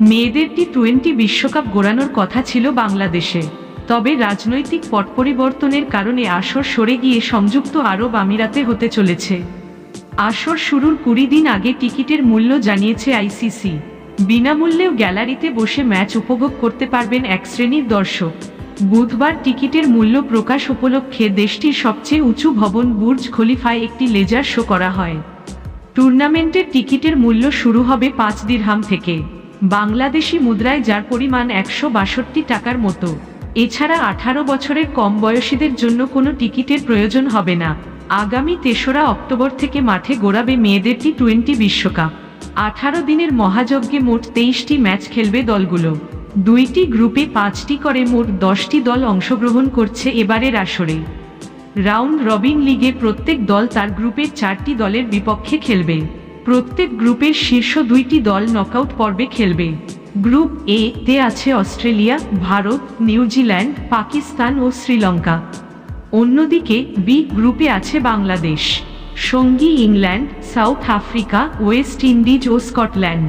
মেয়েদের T twenty বিশ্বকাপ গোড়ানোর কথা ছিল বাংলাদেশে। তবে রাজনৈতিক পট পরিবর্তনের কারণে আসর সরে গিয়ে সংযুক্ত আরব আমিরাতে হতে চলেছে। আসর শুরুর কুড়ি দিন আগে টিকিটের মূল্য জানিয়েছে আইসিসি। বিনামূল্যেও গ্যালারিতে বসে ম্যাচ উপভোগ করতে পারবেন এক শ্রেণির দর্শক। বুধবার টিকিটের মূল্য প্রকাশ উপলক্ষে দেশটির সবচেয়ে উঁচু ভবন বুর্জ খলিফায় একটি লেজার শো করা হয়। টুর্নামেন্টের টিকিটের মূল্য শুরু হবে পাঁচ দিরহাম থেকে। বাংলাদেশি মুদ্রায় যার পরিমাণ একশো বাষট্টি টাকার মতো। এছাড়া আঠারো বছরের কম বয়সীদের জন্য কোনো টিকিটের প্রয়োজন হবে না। আগামী তেসরা অক্টোবর থেকে মাঠে গোড়াবে মেয়েদের টি টোয়েন্টি বিশ্বকাপ। আঠারো দিনের মহাযজ্ঞে মোট তেইশটি ম্যাচ খেলবে দলগুলো। দুইটি গ্রুপে পাঁচটি করে মোট দশটি দল অংশগ্রহণ করছে এবারের আসরে। রাউন্ড রবিন লিগে প্রত্যেক দল তার গ্রুপের চারটি দলের বিপক্ষে খেলবে। প্রত্যেক গ্রুপের শীর্ষ দুইটি দল নকআউট পর্বে খেলবে। গ্রুপ এ তে আছে অস্ট্রেলিয়া, ভারত নিউজিল্যান্ড পাকিস্তান ও শ্রীলঙ্কা। অন্যদিকে বি গ্রুপে আছে বাংলাদেশ, সঙ্গী England, South Africa, West Indies ও স্কটল্যান্ড।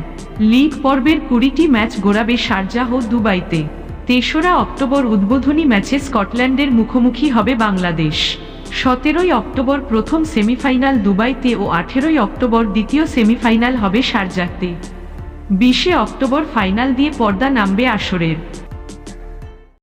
লিগ পর্বের কুড়িটি ম্যাচ গোড়াবে শারজাহ দুবাইতে। তেসরা অক্টোবর উদ্বোধনী ম্যাচে স্কটল্যান্ডের মুখোমুখি হবে বাংলাদেশ। সতেরোই অক্টোবর প্রথম সেমিফাইনাল দুবাইতে ও আঠেরোই অক্টোবর দ্বিতীয় সেমিফাইনাল হবে শারজাতে বিশে অক্টোবর ফাইনাল দিয়ে পর্দা নামবে আসরের।